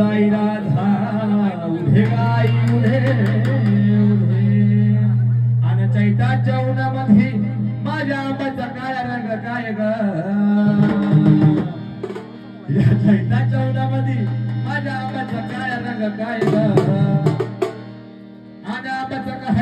बोलाई राधा उधे गाई उधे उधे. आणि चैताच्या उन्हामध्ये माझ्या आंबाचा काय रंग काय ग? या चैताच्या उन्हामध्ये माझ्या आंबाचा काय रंग काय ग? आणि आंबाचा काय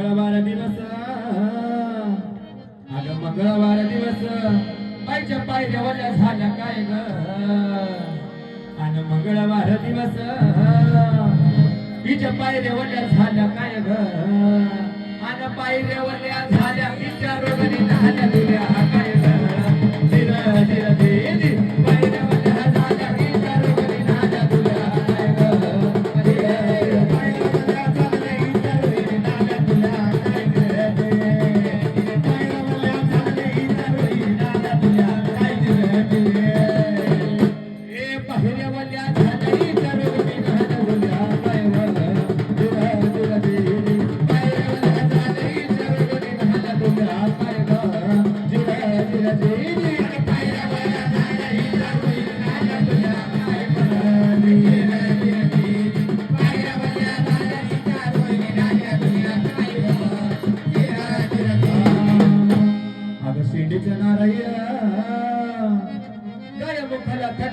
मंगळवार दिवस. अग मंगळवार दिवस. पायच्या पाय देवाच्या झाल्या काय ग? आणि मंगळवार दिवस. तिच्या पायऱ्या देवल्या झाल्या काय ग? आणि पायऱ्या देवल्या झाल्या तिच्या रोगणी झाल्या तुझ्या.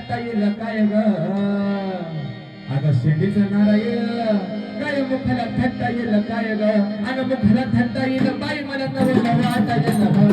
मुखाला येईल काय ग? अगं शेंडीचं नारायण काय मुखाला थट्टा येईल काय ग? अगं मुखाला थट्टा येईल बाई मला नवं वाटा येईल हो.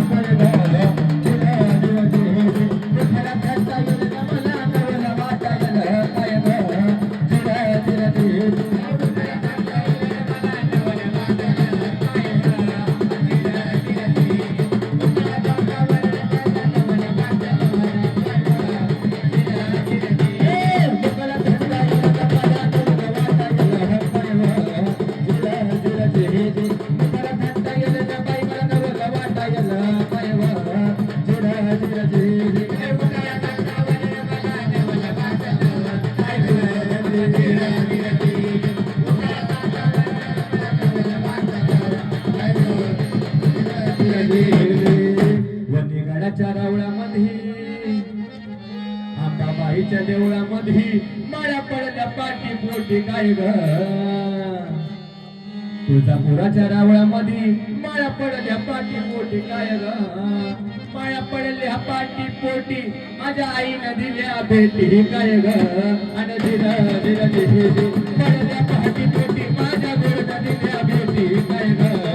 देवळामध्ये माळ्या पडल्या पाठी पोटी काय ग? तुळजापुराच्या रावळामध्ये माया पडल्या पाठी पोटी काय ग? माया पडल्या पाठी पोटी माझ्या आईनं दिल्या भेटी काय ग? आणि दिला दिला दिली पडल्या पाठी पोटी माझ्या गुरुनं दिल्या भेटी काय ग?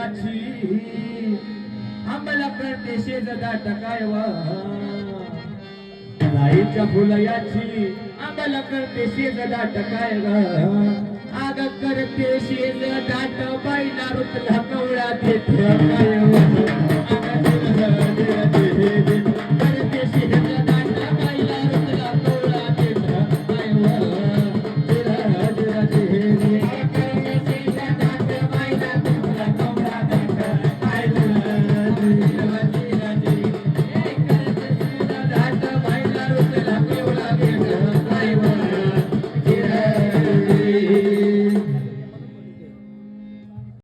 आईच्या आम्हाला आंबला करते शेज दाट फुलयाची. आम्हाला करते शेज दाट आग करते शेज दाट बाईला रुतला कवळा देते